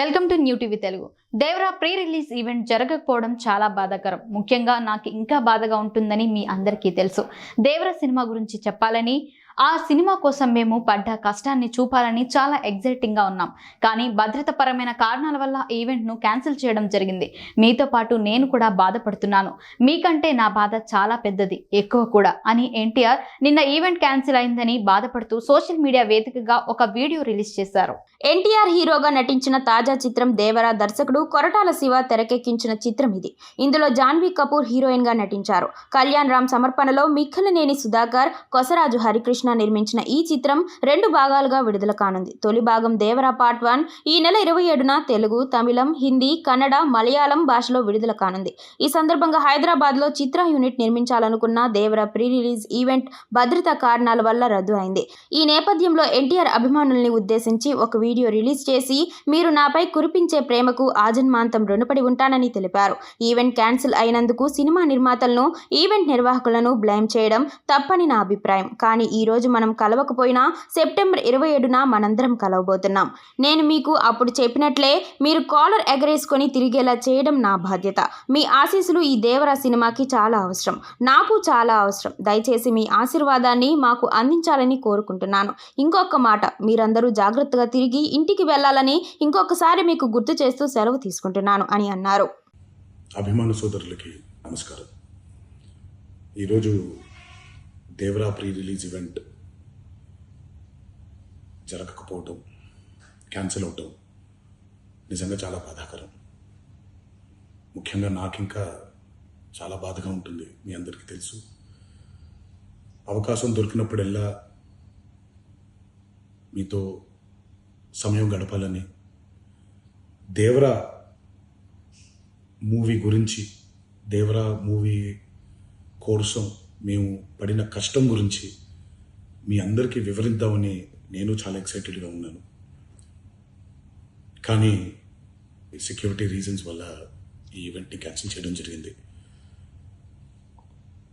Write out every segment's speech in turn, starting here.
Welcome to new TV Telugu. Devara pre release event జరగకపోవడం చాలా బాధాకరం. ముఖ్యంగా నాకు ఇంకా బాధగా ఉంటుందని మీ అందరికీ తెలుసు. దేవరా సినిమా గురించి చెప్పాలని ఆ సినిమా కోసం మేము పడ్డ కష్టాన్ని చూపాలని చాలా ఎగ్జైటింగ్గా ఉన్నాం. కానీ భద్రతపరమైన కారణాల వల్ల ఈవెంట్ను క్యాన్సిల్ చేయడం జరిగింది. మీతో పాటు నేను కూడా బాధపడుతున్నాను. మీకంటే నా బాధ చాలా పెద్దది ఎక్కువ కూడా అని ఎన్టీఆర్ నిన్న ఈవెంట్ క్యాన్సిల్ అయిందని బాధపడుతూ సోషల్ మీడియా వేదికగా ఒక వీడియో రిలీజ్ చేశారు. ఎన్టీఆర్ హీరోగా నటించిన తాజా చిత్రం దేవరా దర్శకుడు కొరటాల శివ తెరకెక్కించిన చిత్రం ఇది. ఇందులో జాన్వీ కపూర్ హీరోయిన్గా నటించారు. కళ్యాణ్ రామ్ సమర్పణలో మిక్కలనేని సుధాకర్ కొసరాజు హరికృష్ణ నిర్మించిన ఈ చిత్రం రెండు భాగాలుగా విడుదల కానుంది. తొలి భాగం దేవరా పార్ట్ వన్ ఈ నెల ఇరవై ఏడున తెలుగు తమిళం హిందీ కన్నడ మలయాళం భాషలో విడుదల కానుంది. ఈ సందర్భంగా హైదరాబాద్లో చిత్ర యూనిట్ నిర్మించాలనుకున్న దేవరా ప్రీ రిలీజ్ ఈవెంట్ భద్రతా కారణాల వల్ల రద్దు అయింది. ఈ నేపథ్యంలో ఎన్టీఆర్ అభిమానుల్ని ఉద్దేశించి ఒక వీడియో రిలీజ్ చేసి మీరు నాపై కురిపించే ప్రేమకు ఆజన్మాంతం రుణపడి ఉంటానని తెలిపారు. ఈవెంట్ క్యాన్సిల్ అయినందుకు సినిమా నిర్మాతలను ఈవెంట్ నిర్వాహకులను బ్లేమ్ చేయడం తప్పని నా అభిప్రాయం. కానీ ఈ రోజు మనం కలవకపోయినా సెప్టెంబర్ ఇరవై ఏడున మనందరం కలవబోతున్నాం. నేను మీకు అప్పుడు చెప్పినట్లే మీరు కాలర్ ఎగరేసుకొని తిరిగేలా చేయడం నా బాధ్యత. మీ ఆశీస్సులు ఈ దేవరా సినిమాకి చాలా అవసరం. నాకు చాలా అవసరం. దయచేసి మీ ఆశీర్వాదాన్ని మాకు అందించాలని కోరుకుంటున్నాను. ఇంకొక మాట మీరందరూ జాగ్రత్తగా తిరిగి ఇంటికి వెళ్ళాలని ఇంకొకసారి మీకు గుర్తు చేస్తూ సెలవు తీసుకుంటున్నాను అని అన్నారు. అభిమాన సోదరులకి నమస్కారం. ఈరోజు దేవరా ప్రీ రిలీజ్ ఈవెంట్ జరగకపోవటం క్యాన్సిల్ అవటం నిజంగా చాలా బాధాకరం. ముఖ్యంగా నాకు ఇంకా చాలా బాధగా ఉంటుంది మీ అందరికీ తెలుసు. అవకాశం దొరికినప్పుడల్లా మీతో సమయం గడపాలని దేవరా మూవీ గురించి దేవరా మూవీ కోసం మేము పడిన కష్టం గురించి మీ అందరికీ వివరిద్దామని నేను చాలా ఎక్సైటెడ్గా ఉన్నాను. కానీ సెక్యూరిటీ రీజన్స్ వల్ల ఈ ఈవెంట్ని క్యాన్సిల్ చేయడం జరిగింది.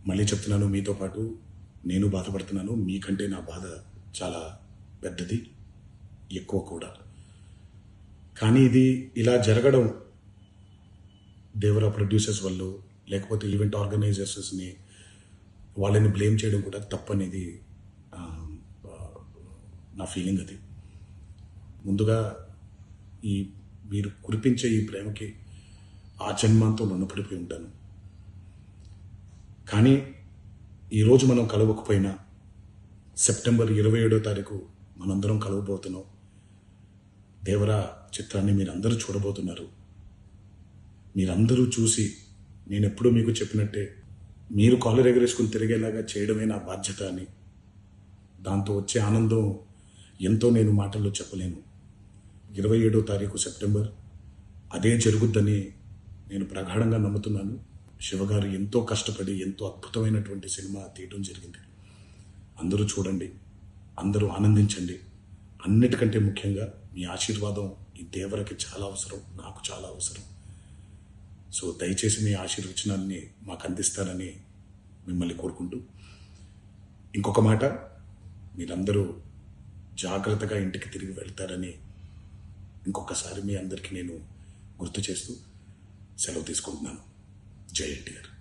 మళ్ళీ చెప్తున్నాను మీతో పాటు నేను బాధపడుతున్నాను. మీకంటే నా బాధ చాలా పెద్దది ఎక్కువ కూడా. కానీ ఇది ఇలా జరగడం దేవరా ప్రొడ్యూసర్స్ వల్ల లేకపోతే ఈవెంట్ ఆర్గనైజర్స్ని వాళ్ళని బ్లేమ్ చేయడం కూడా తప్పనేది నా ఫీలింగ్ అది. ముందుగా ఈ మీరు కురిపించే ఈ ప్రేమకి ఆ జన్మాంతో రుణపడిపోయి ఉంటాను. కానీ ఈరోజు మనం కలవకపోయినా సెప్టెంబర్ ఇరవై ఏడో తారీఖు మనందరం కలవబోతున్నాం. దేవరా చిత్రాన్ని మీరందరూ చూడబోతున్నారు. మీరందరూ చూసి నేను ఎప్పుడూ మీకు చెప్పినట్టే మీరు కాలర్ ఎగరేసుకుని తిరిగేలాగా చేయడమే నా బాధ్యత అని. దాంతో వచ్చే ఆనందం ఎంతో నేను మాటల్లో చెప్పలేను. ఇరవై ఏడో తారీఖు సెప్టెంబర్. అదే జరుగుద్దని నేను ప్రగాఢంగా నమ్ముతున్నాను. శివగారు ఎంతో కష్టపడి ఎంతో అద్భుతమైనటువంటి సినిమా తీయడం జరిగింది. అందరూ చూడండి అందరూ ఆనందించండి. అన్నిటికంటే ముఖ్యంగా మీ ఆశీర్వాదం ఈ దేవరకి చాలా అవసరం నాకు చాలా అవసరం. సో దయచేసి మీ ఆశీర్వచనాన్ని మాకు అందిస్తారని మిమ్మల్ని కోరుకుంటూ. ఇంకొక మాట మీరందరూ జాగ్రత్తగా ఇంటికి తిరిగి వెళ్తారని ఇంకొకసారి మీ అందరికీ నేను గుర్తు చేస్తూ సెలవు తీసుకుంటున్నాను. జై ఎన్టీఆర్.